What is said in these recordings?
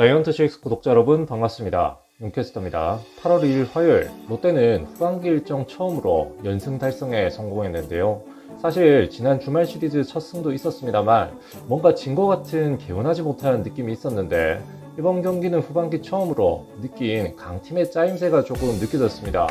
자이언트 쉐익스 구독자 여러분 반갑습니다. 윤캐스터입니다. 8월 2일 화요일 롯데는 후반기 일정 처음으로 연승 달성에 성공했는데요. 사실 지난 주말 시리즈 첫 승도 있었습니다만 뭔가 진 것 같은 개운하지 못한 느낌이 있었는데 이번 경기는 후반기 처음으로 느낀 강팀의 짜임새가 조금 느껴졌습니다.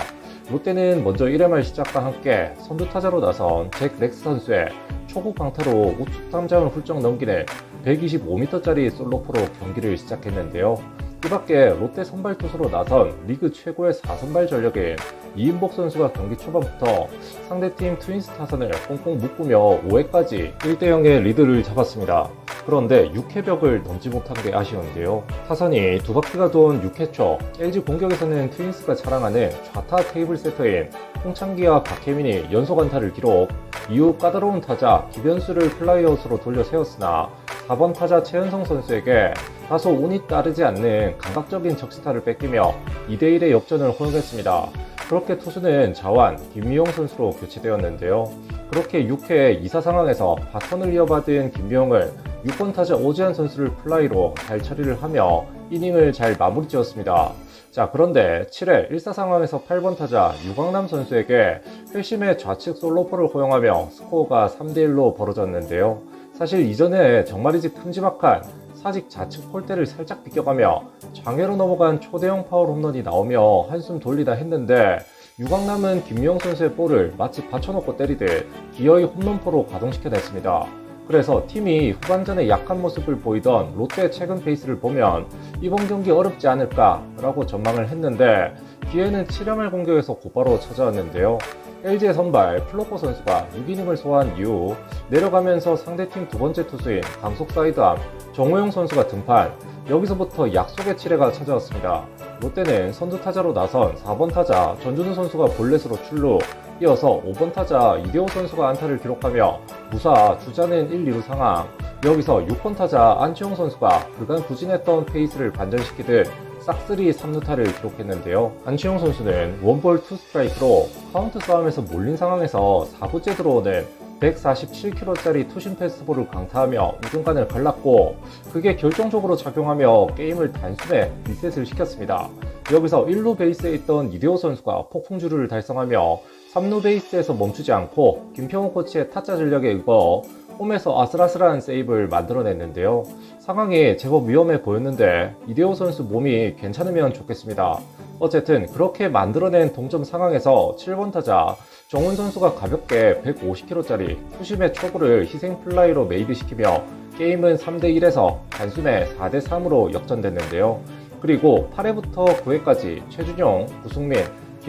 롯데는 먼저 1회 말 시작과 함께 선두 타자로 나선 잭 렉스 선수의 초구 강타로 우측 탐장을 훌쩍 넘기는 125m짜리 솔로포로 경기를 시작했는데요. 이 밖에 롯데 선발 투수로 나선 리그 최고의 4선발 전력인 이인복 선수가 경기 초반부터 상대팀 트윈스 타선을 꽁꽁 묶으며 5회까지 1대0의 리드를 잡았습니다. 그런데 6회 벽을 넘지 못한 게 아쉬운데요. 타선이 두 바퀴가 돈 6회 초 LG 공격에서는 트윈스가 자랑하는 좌타 테이블 세터인 홍창기와 박혜민이 연속 안타를 기록 이후 까다로운 타자 기변수를 플라이아웃으로 돌려 세웠으나 4번 타자 최현성 선수에게 다소 운이 따르지 않는 감각적인 적시타를 뺏기며 2대1의 역전을 허용했습니다. 그렇게 투수는 자완, 김미용 선수로 교체되었는데요. 그렇게 6회 2사 상황에서 바톤을 이어받은 김미용은 6번 타자 오지환 선수를 플라이로 잘 처리를 하며 이닝을 잘 마무리 지었습니다. 자, 그런데 7회 1사 상황에서 8번 타자 유광남 선수에게 회심의 좌측 솔로포를 허용하며 스코어가 3대1로 벌어졌는데요. 사실 이전에 정말이지 큼지막한 사직 좌측 폴대를 살짝 비껴가며 장애로 넘어간 초대형 파울 홈런이 나오며 한숨 돌리다 했는데 유광남은 김명 선수의 볼을 마치 받쳐놓고 때리듯 기어이 홈런포로 가동시켜냈습니다. 그래서 팀이 후반전에 약한 모습을 보이던 롯데 최근 페이스를 보면 이번 경기 어렵지 않을까라고 전망을 했는데 기회는 7회 말 공격에서 곧바로 찾아왔는데요. LG의 선발 플로퍼 선수가 6이닝을 소화한 이후 내려가면서 상대팀 두 번째 투수인 강속 사이드암 정호영 선수가 등판 여기서부터 약속의 7회가 찾아왔습니다. 롯데는 선두 타자로 나선 4번 타자 전준우 선수가 볼넷으로 출루 이어서 5번 타자 이대호 선수가 안타를 기록하며 무사 주자는 1, 2루 상황 여기서 6번 타자 안치홍 선수가 그간 부진했던 페이스를 반전시키듯 싹쓸이 3루타를 기록했는데요. 안치홍 선수는 원볼 투 스트라이크로 카운트 싸움에서 몰린 상황에서 4구째 들어오는 147km짜리 투심 패스트볼을 강타하며 우중간을 갈랐고 그게 결정적으로 작용하며 게임을 단숨에 리셋을 시켰습니다. 여기서 1루 베이스에 있던 이대호 선수가 폭풍주를 달성하며 3루 베이스에서 멈추지 않고 김평호 코치의 타짜 전략에 의거 홈에서 아슬아슬한 세이브를 만들어냈는데요. 상황이 제법 위험해 보였는데 이대호 선수 몸이 괜찮으면 좋겠습니다. 어쨌든 그렇게 만들어낸 동점 상황에서 7번 타자 정훈 선수가 가볍게 150kg짜리 투심의 초구를 희생 플라이로 메이드시키며 게임은 3대1에서 단숨에 4대3으로 역전됐는데요. 그리고 8회부터 9회까지 최준용, 구승민,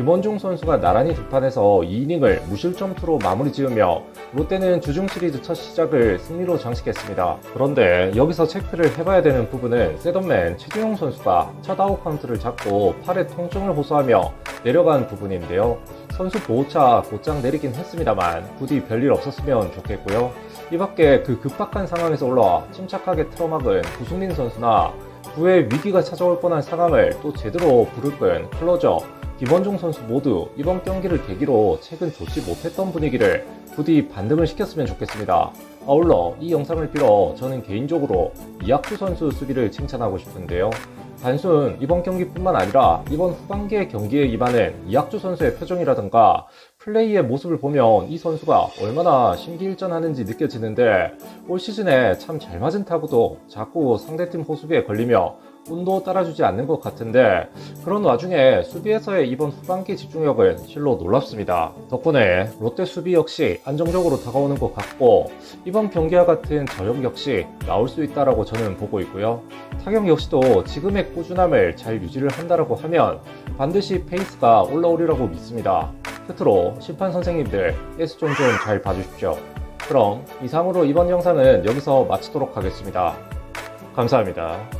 김원중 선수가 나란히 득판해서 2이닝을 무실점 투로 마무리 지으며 롯데는 주중 시리즈 첫 시작을 승리로 장식했습니다. 그런데 여기서 체크를 해봐야 되는 부분은 세던맨 최준용 선수가 첫 아웃 카운트를 잡고 팔에 통증을 호소하며 내려간 부분인데요. 선수 보호차 곧장 내리긴 했습니다만 부디 별일 없었으면 좋겠고요. 이 밖에 그 급박한 상황에서 올라와 침착하게 틀어막은 구승민 선수나 9회 위기가 찾아올 뻔한 상황을 또 제대로 부를 끈 클로저 김원중 선수 모두 이번 경기를 계기로 최근 좋지 못했던 분위기를 부디 반등을 시켰으면 좋겠습니다. 아울러 이 영상을 빌어 저는 개인적으로 이학주 선수 수비를 칭찬하고 싶은데요. 단순 이번 경기뿐만 아니라 이번 후반기의 경기에 임하는 이학주 선수의 표정이라든가 플레이의 모습을 보면 이 선수가 얼마나 심기일전하는지 느껴지는데 올 시즌에 참 잘 맞은 타구도 자꾸 상대팀 호수비에 걸리며 운도 따라주지 않는 것 같은데 그런 와중에 수비에서의 이번 후반기 집중력은 실로 놀랍습니다. 덕분에 롯데 수비 역시 안정적으로 다가오는 것 같고 이번 경기와 같은 저력 역시 나올 수 있다라고 저는 보고 있고요. 타격 역시도 지금의 꾸준함을 잘 유지를 한다라고 하면 반드시 페이스가 올라오리라고 믿습니다. 끝으로 심판 선생님들 S존 좀잘 봐주십시오. 그럼 이상으로 이번 영상은 여기서 마치도록 하겠습니다. 감사합니다.